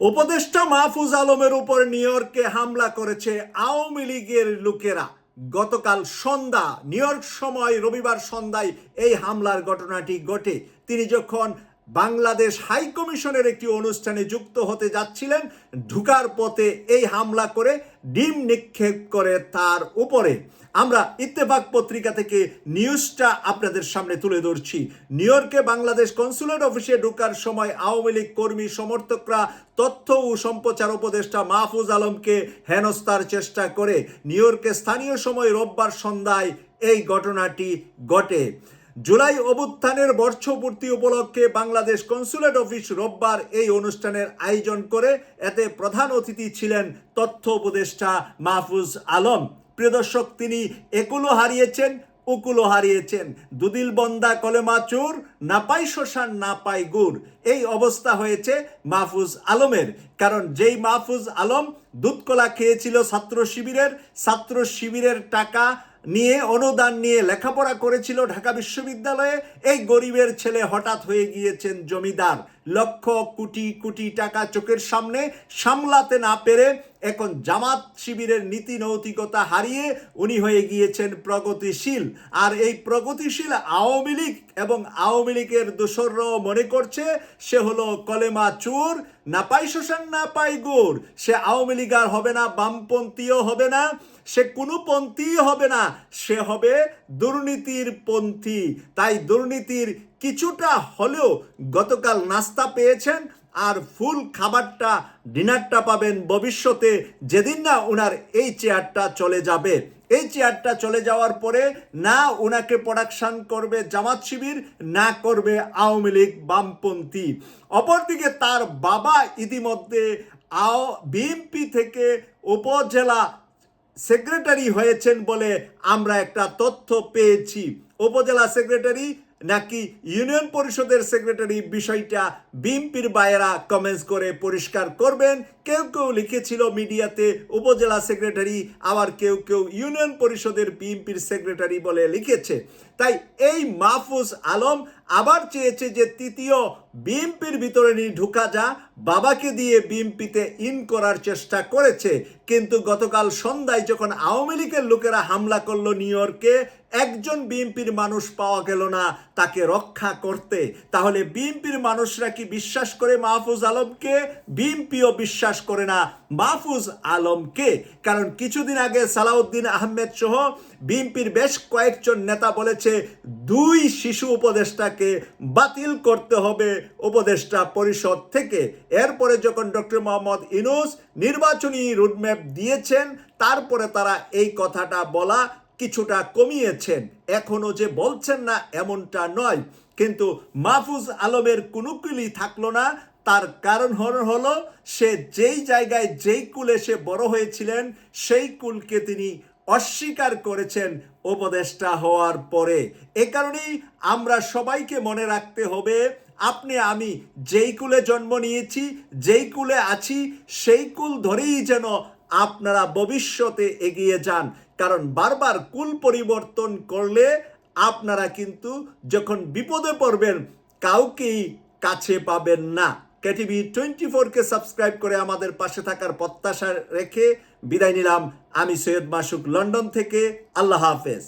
উপদেষ্টা মাহফুজ আলমের উপর নিউ ইয়র্কে হামলা করেছে আওয়ামী লীগের লোকেরা। গতকাল সন্ধ্যা, নিউ ইয়র্ক সময় রবিবার সন্ধ্যায় এই হামলার ঘটনাটি ঘটে। তিনি যখন বাংলাদেশ হাই কমিশনের একটি অনুষ্ঠানে যুক্ত হতে যাচ্ছিলেন। ঢুকার পথে এই হামলা করে ডিম নিক্ষেপ করে তার উপরে। আমরা ইত্তেফাক পত্রিকা থেকে নিউজটা আপনাদের সামনে তুলে ধরছি। নিউ ইয়র্কে বাংলাদেশ কনসুলেট অফিসে ঢুকার সময় আওয়ামী লীগ কর্মী সমর্থকরা তথ্য ও সম্প্রচার উপদেষ্টা মাহফুজ আলমকে হেনস্থার চেষ্টা করে। নিউ ইয়র্কে স্থানীয় সময় রোববার সন্ধ্যায় এই ঘটনাটি ঘটে। জুলাই অভ্যুত্থানের বর্ষপূর্তি উপলক্ষে বাংলাদেশ কনসুলেট অফিস রোববার এই অনুষ্ঠানের আয়োজন করে এতে প্রধান অতিথি ছিলেন তথ্য উপদেষ্টা মাহফুজ আলম। প্রিয় দর্শক, তিনি একুলো হারিয়েছেন উকুলো হারিয়েছেন। দুদিল বন্দা কলেমা চুর, না পাই শ্মশান, না পাই গুড় এই অবস্থা হয়েছে মাহফুজ আলমের। কারণ যেই মাহফুজ আলম দুধকলা খেয়েছিল ছাত্র শিবিরের ছাত্র শিবিরের টাকা নিয়ে অনুদান নিয়ে লেখাপড়া করেছিল ঢাকা বিশ্ববিদ্যালয়ে। এই গরিবের ছেলে হঠাৎ হয়ে গিয়েছেন জমিদার। লক্ষ কোটি কোটি টাকা চোখের সামনে সামলাতে না পেরে এখন জামাত শিবিরের নীতি নৈতিকতা হারিয়ে উনি হয়ে গিয়েছেন প্রগতিশীল। আর এই প্রগতিশীল আওয়ামী লীগ এবং আওয়ামী লীগের দোসররাও মনে করছে সে হলো কলেমা চুর, না পাই শোষণ, না পাই গুড় সে আওয়ামী লীগ আর হবে না, বামপন্থীও হবে না, সে কোনো পন্থী হবে না, সে হবে দুর্নীতির পন্থী। তাই দুর্নীতির কিছুটা হলেও গতকাল নাস্তা পেয়েছেন আর ফুল খাবারটা, ডিনারটা পাবেন ভবিষ্যতে। যেদিন না ওনার এই চেয়ারটা চলে যাবে। এই চেয়ারটা চলে যাওয়ার পরে না ওনাকে প্রোডাকশন করবে জামাত শিবির, না করবে আওয়ামী লীগ বামপন্থী। অপরদিকে তার বাবা ইতিমধ্যে আও বিএনপি থেকে উপজেলা সেক্রেটারি হয়েছেন বলে আমরা একটা তথ্য পেয়েছি। উপজেলা সেক্রেটারি নাকি ইউনিয়ন পরিষদের সেক্রেটারি বিষয়টা বিএনপির বায়েরা কমেন্টস করে পরিষ্কার করবেন? কেউ কেউ লিখেছিল মিডিয়াতে উপজেলা সেক্রেটারি, আবার কেউ কেউ ইউনিয়ন পরিষদের বিএনপির সেক্রেটারি বলে লিখেছে। তাই এই মাহফুজ আলম আবার চেয়েছে যে তৃতীয় বিএনপির ভিতরে নিয়ে ঢুকা যা বাবাকে দিয়ে বিএনপিতে ইন করার চেষ্টা করেছে। কিন্তু গতকাল সন্ধ্যায় যখন আওয়ামী লীগের লোকেরা হামলা করল নিউ ইয়র্কে, একজন বিএনপির মানুষ পাওয়া গেল না তাকে রক্ষা করতে। তাহলে বিএনপির মানুষরা কি বিশ্বাস করে মাহফুজ আলমকে? বিএনপিও বিশ্বাস করে না মাহফুজ আলমকে। কারণ কিছুদিন আগে সালাউদ্দিন আহমেদ সহ বিএনপির বেশ কয়েকজন নেতা বলেছে, দুই শিশু উপদেষ্টাকে বাতিল করতে হবে উপদেষ্টা পরিষদ থেকে। এরপরে যখন ডক্টর মোহাম্মদ ইনুস নির্বাচনী রুটম্যাপ দিয়েছেন, তারপরে তারা এই কথাটা বলা কিছুটা কমিয়েছেন। এখনও যে বলছেন না এমনটা নয়। কিন্তু মাহফুজ আলমের কোনো কুলি থাকল না। তার কারণ হলো সে যেই জায়গায় যেই কুলে সে বড় হয়েছিলেন, সেই কুলকে তিনি অস্বীকার করেছেন উপদেষ্টা হওয়ার পরে। এ কারণেই আমরা সবাইকে মনে রাখতে হবে, আপনি, আমি যেই কুলে জন্ম নিয়েছি, যেই কুলে আছি, সেই কুল ধরেই যেন আপনারা ভবিষ্যতে এগিয়ে যান। কারণ বারবার কুল পরিবর্তন করলে আপনারা কিন্তু যখন বিপদে পড়বেন, কাউকেই কাছে পাবেন না। কেটিভি টোয়েন্টি ফোরকে সাবস্ক্রাইব করে আমাদের পাশে থাকার প্রত্যাশা রেখে বিদায় নিলাম। আমি সৈয়দ মাসুক, লন্ডন থেকে। আল্লাহ হাফেজ।